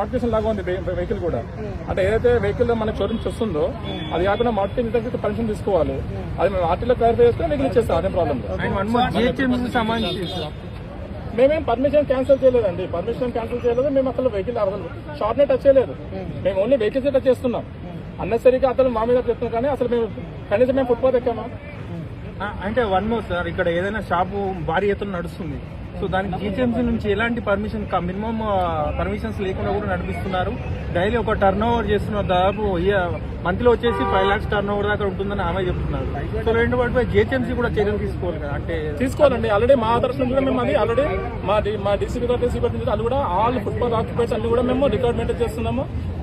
Modification లాగా ఉంది vehicle కూడా. అంటే ఏదైతే వెహికల్ మనకి షోరూమ్ వస్తుందో అది కాకుండా మోడిఫికేషన్ దగ్గర పర్మిషన్ తీసుకోవాలి. అది మేము ఆర్టీలో క్లారిఫై చేస్తే వెహికల్ ఇచ్చేస్తాం అదే ప్రాబ్లం మేమేం పర్మిషన్ క్యాన్సిల్ చేయలేదండి. పర్మిషన్ క్యాన్సిల్ చేయలేదు మేము అసలు వెహికల్ అసలు షార్ట్ నే టచ్ చేయలేదు. మేము. ఓన్లీ వెహికల్స్ టచ్ చేస్తున్నాం. అన్నెసరీగా అతను మా మీద చెప్తున్నాం కానీ అసలు మేము కనీసం మేము ఫుట్పాత్ ఎక్కామా? అంటే వన్ మోర్ సార్ ఇక్కడ ఏదైనా షాపు భారీ ఎత్తున నడుస్తుంది. సో దానికి జిహెచ్ఎంసీ నుంచి ఎలాంటి పర్మిషన్ మినిమం పర్మిషన్స్ లేకుండా కూడా నడిపిస్తున్నారు. డైలీ ఒక టర్న్ ఓవర్ చేస్తున్నారు దాదాపు మంత్లో వచ్చేసి ఫైవ్ లాక్స్ టర్న్ ఓవర్ దాకా ఉంటుందని ఆమె చెప్తున్నారు. సో రెండు వాటిపై జీహెచ్ఎంసీ కూడా చర్యలు తీసుకోవాలి కదా? అంటే తీసుకోవాలండి. ఆల్రెడీ మా దర్శనం కూడా మేము అది ఆల్రెడీ మా మా డిస్ట్రిక్ట్ రికార్డ్ అది కూడా ఆల్ ఫుట్బాల్ ఆక్యుపైట్స్ అన్ని కూడా మేము రికార్డ్ మెయింటైన్ చేస్తున్నాము.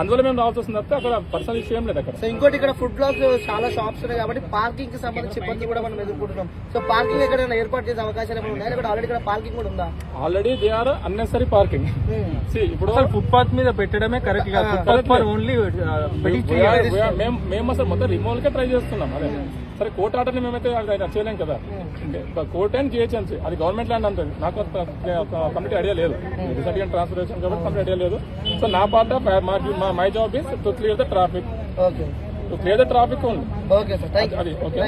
అందువల్ల మేము రావాల్సి వస్తుంది తప్పితే అక్కడ పర్సనల్ ఇష్యూ ఏం లేదు అక్కడ. సో ఇంకోటి ఇక్కడ ఫుడ్ బ్లాక్స్ చాలా షాప్స్ ఉన్నాయి కాబట్టి పార్కింగ్కి సంబంధించి ఇబ్బంది కూడా మనం ఎదుర్కొంటున్నాం. సో పార్కింగ్ ఎక్కడైనా ఏర్పాటు చేసే అవకాశాలు ఏమైనా ఉన్నాయా? లేకపోతే ఆల్రెడీ ఇక్కడ పార్కింగ్ కూడా ఉందా? Already they are unnecessary parking ఇప్పుడు అసలు ఫుట్పాత్ మీద పెట్టడమే కరెక్ట్ కాదు. ఫుట్పాత్ ఫర్ ఓన్లీ మేము మేము అసలు మొత్తం రిమూవల్ కే ట్రై చేస్తున్నాం అదే. సరే కోర్ట్ ఆర్డర్ మేమైతే అది చేయలేం కదా. కోర్ట్ అండ్ జిహెచ్ఎంసీ అది గవర్నమెంట్ ల్యాండ్ అంతే. నాకు కంప్లీట్ ఐడియా లేదు. రీసెంట్ ట్రాన్స్ఫర్ చేశాను కాబట్టి కంప్లీట్ ఐడియా లేదు. సో నా part of my job is to clear the traffic okay to clear the traffic ఉంది అది ఓకే